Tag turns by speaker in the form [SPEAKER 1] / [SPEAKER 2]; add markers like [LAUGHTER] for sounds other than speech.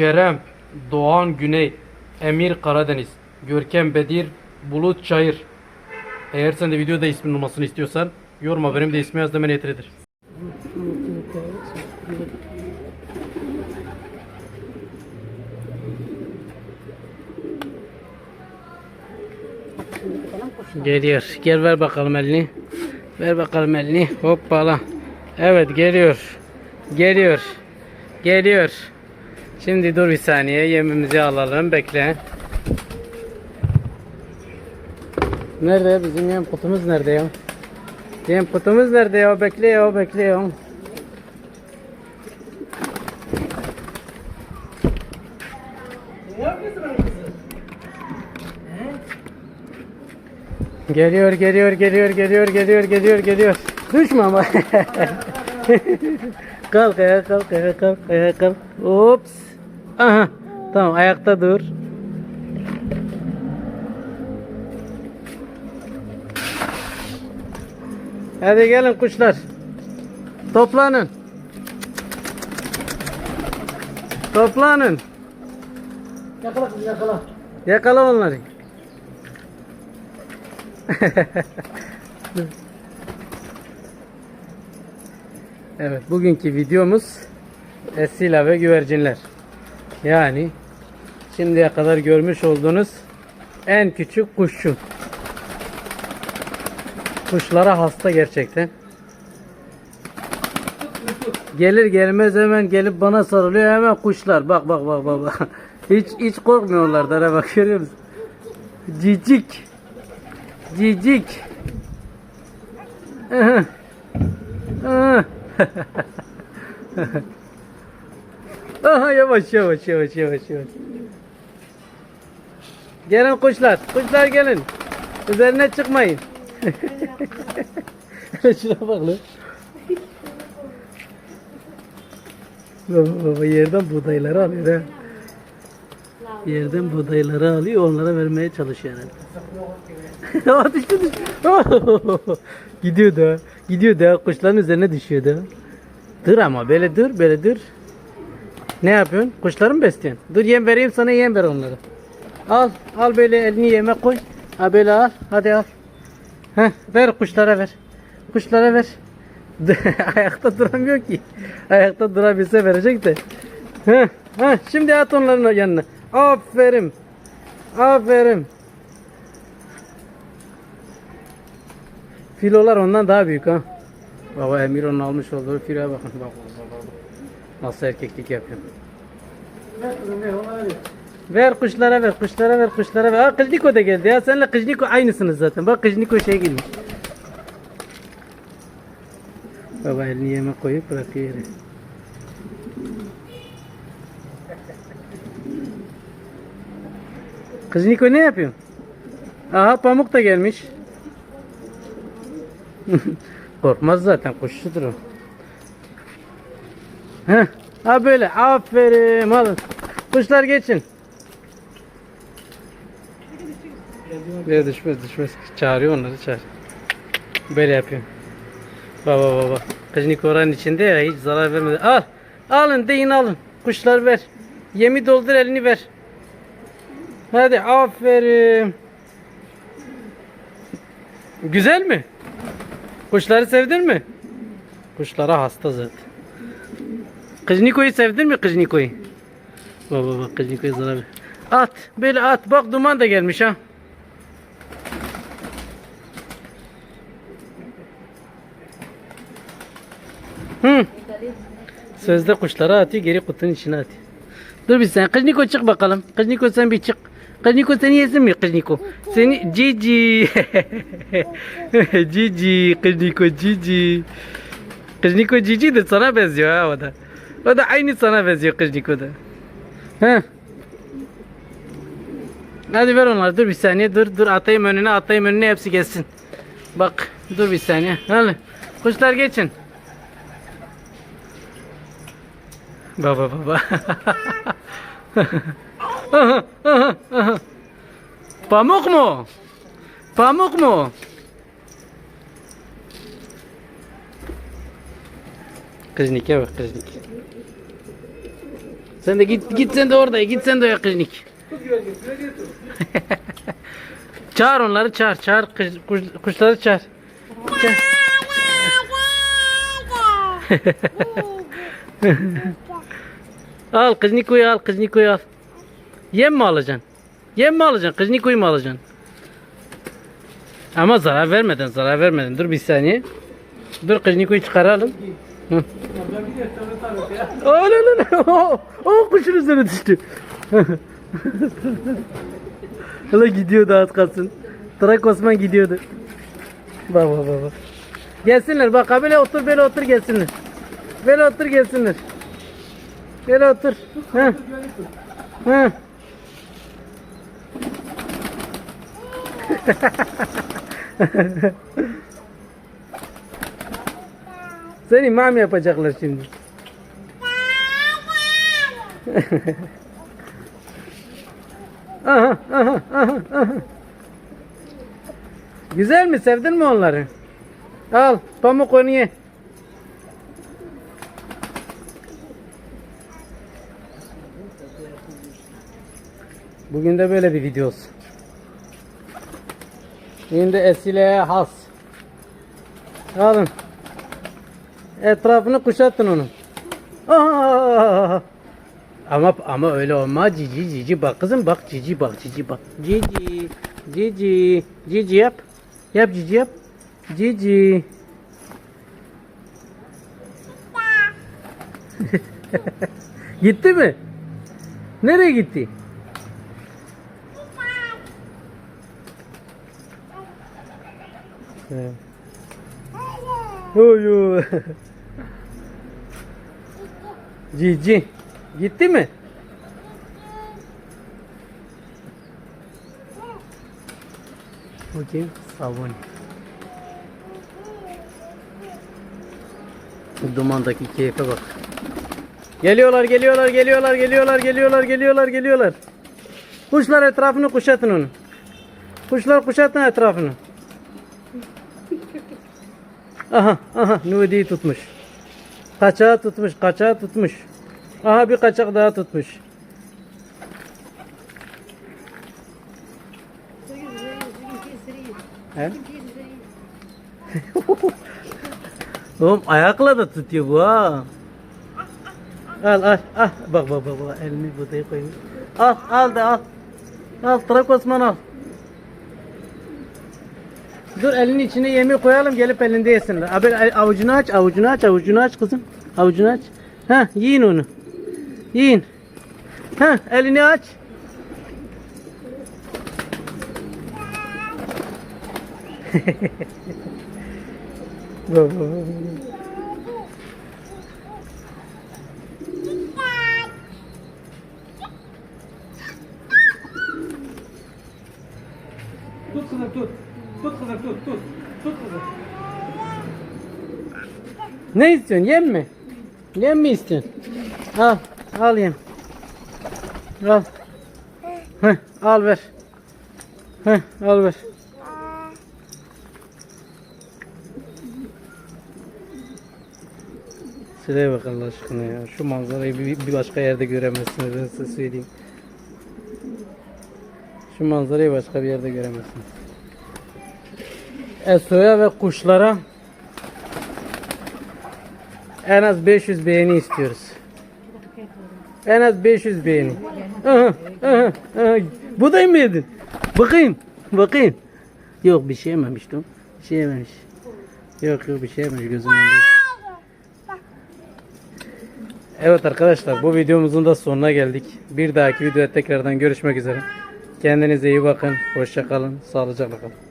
[SPEAKER 1] Kerem, Doğan Güney, Emir Karadeniz, Görkem Bedir, Bulut Çayır. Eğer sen de videoda ismin olmasını istiyorsan yoruma benim de ismi yaz demene yeterlidir. Geliyor. Gel ver bakalım elini. Ver bakalım elini. Hoppala. Evet geliyor. Geliyor. Geliyor. Şimdi dur bir saniye. Yemimizi alalım. Bekle. Nerede? Bizim yem kutumuz nerede ya? Yem kutumuz nerede ya? Bekle ya. Bekle ya. Geliyor, geliyor, geliyor, geliyor, geliyor, geliyor, geliyor. Düşme ama. [LAUGHS] kalk ayağa, kalk ayağa, kalk ayağa, kalk. Ops. Aha. Tamam, ayakta dur. Hadi gelin kuşlar. Toplanın. Toplanın.
[SPEAKER 2] Yakala kızı yakala.
[SPEAKER 1] Yakala onları. [LAUGHS] evet, bugünkü videomuz esila ve güvercinler. Yani şimdiye kadar görmüş olduğunuz en küçük kuşçu. Kuşlara hasta gerçekten. Gelir gelmez hemen gelip bana sarılıyor hemen kuşlar. Bak bak bak bak. bak. [LAUGHS] Hiç hiç korkmuyorlardan ha bak görüyor musun? Cicik. Cicik. [LAUGHS] Aha. Yavaş yavaş yavaş yavaş yavaş. Gelin kuşlar. Kuşlar gelin. Üzerine çıkmayın. [LAUGHS] Şuna bak lan. Baba baba yerden buğdayları alıyor ha. Yerden buğdayları alıyor onlara vermeye çalışıyor herhalde. [LAUGHS] Aa, düştü düştü. [LAUGHS] gidiyor da. Gidiyor da kuşların üzerine düşüyor da. Dur ama böyle dur böyle dur. Ne yapıyorsun? Kuşları mı besliyorsun? Dur yem vereyim sana yem ver onları. Al al böyle elini yeme koy. Ha böyle al hadi al. Heh, ver kuşlara ver. Kuşlara ver. [LAUGHS] Ayakta duramıyor ki. Ayakta durabilse verecek de. Heh, heh, şimdi at onların yanına. Aferin. Aferin. Filolar ondan daha büyük ha. Baba Emir onun almış olduğu filoya bakın. Bak, bak, bak. Nasıl erkeklik yapıyor.
[SPEAKER 2] Ver
[SPEAKER 1] kuşlara ver, kuşlara ver, kuşlara ver. Aa Kıcniko da geldi ya. Seninle Kıcniko aynısınız zaten. Bak Kıcniko şey gelmiş. Baba elini yeme koyup bırakıyor yere. Kıcniko ne yapıyorsun? Aha pamuk da gelmiş. [LAUGHS] Korkmaz zaten kuşçudur o. Ha böyle aferin alın. Kuşlar geçin. Böyle düşmez düşmez. Çağırıyor onları çağır. Böyle yapıyorum. Baba baba. Kıcnik oranın içinde ya hiç zarar vermedi. Al. Alın deyin alın. Kuşlar ver. Yemi doldur elini ver. Hadi aferin. Güzel mi? Kuşları sevdin mi? Kuşlara hasta zaten. Kıcniko'yu sevdin mi Kıcniko'yu? Baba bak Kıcniko'ya zarar ver. At. Böyle at. Bak duman da gelmiş ha. Hı. Sözde kuşları atıyor geri kutunun içine atıyor. Dur bir sen. Kıcniko çık bakalım. Kıcniko sen bir çık. Kıcniko seni yesin mi Kıcniko? Seni cici. [LAUGHS] cici. Kıcniko cici. Kıcniko cici de sana benziyor ha o da. O da aynı sana benziyor Kıcniko da. Heh. Hadi ver onları dur bir saniye dur dur atayım önüne atayım önüne hepsi gelsin. Bak dur bir saniye. Hadi kuşlar geçin. Baba baba. Aha, aha, aha. Pamuk mu? Pamuk mu? Kıznike bak kıznik. Sen de git git sen de orada git sen de oraya klinik. [LAUGHS] Çağır onları çağır çağır kuş, kuş- kuşları. Çağır. [LAUGHS] al kız Niko'yu al kız Niko'yu al. Yem mi alacaksın? Yem mi alacaksın? Kız Niko'yu mu alacaksın? Ama zarar vermeden zarar vermeden dur bir saniye. Dur kız Niko'yu çıkaralım. La, la. O, o kuşun üzerine düştü. [LAUGHS] Hala gidiyordu az kalsın. Trak Osman gidiyordu. Bak bak bak. bak. Gelsinler bak ha böyle otur böyle otur gelsinler. Böyle otur gelsinler. Böyle otur. Ha. Ha. [LAUGHS] Seni imam yapacaklar şimdi. [LAUGHS] aha, aha, aha, aha. Güzel mi? Sevdin mi onları? Al, pamuk onu ye. Bugün de böyle bir video olsun. Şimdi Esile'ye has. Alın. Etrafını kuşatın onun. Aa! Ama ama öyle olmaz. Cici cici. Bak kızım bak cici bak cici bak. Cici cici. Cici yap. Yap cici yap. Cici. [LAUGHS] Gitti mi? Nereye gitti? Evet. Oy. [LAUGHS] Cici. Gitti mi? Bakayım. Sabun. Bu dumandaki keyfe bak. Geliyorlar, geliyorlar, geliyorlar, geliyorlar, geliyorlar, geliyorlar, geliyorlar. Kuşlar etrafını kuşatın onu. Kuşlar kuşatın etrafını. Aha, aha, Nudi'yi tutmuş. Kaçağı tutmuş, kaçağı tutmuş. Aha bir kaçak daha tutmuş. He? [LAUGHS] Oğlum ayakla da tutuyor bu ha. Al al al. Bak bak bak elini budaya koyuyor. Al al da al. Al Trak Osman al. Dur elinin içine yemeği koyalım gelip elinde yesinler. Abi el- avucunu aç avucunu aç avucunu aç kızım. Avucunu aç. Ha yiyin onu. Yiyin. Ha elini aç.
[SPEAKER 2] Tut kızım tut. Tut kızım tut tut. Tut kızım.
[SPEAKER 1] Ne istiyorsun? Yem mi? Yem mi istiyorsun? Al. Al yem. Al. Heh, al ver. Heh, al ver. Şuraya bak Allah aşkına ya. Şu manzarayı bir, bir başka yerde göremezsiniz ben size söyleyeyim. Şu manzarayı başka bir yerde göremezsiniz. Esoya ve kuşlara en az 500 beğeni istiyoruz. En az 500 beğeni. Aha, aha, aha. Buğday mı yedin? Bakayım. Bakayım. Yok bir şey yememiştim. Bir şey yememiş. Yok yok bir şey yememiş gözüm önünde. Evet arkadaşlar bu videomuzun da sonuna geldik. Bir dahaki videoda tekrardan görüşmek üzere. Kendinize iyi bakın. Hoşça kalın. Sağlıcakla kalın.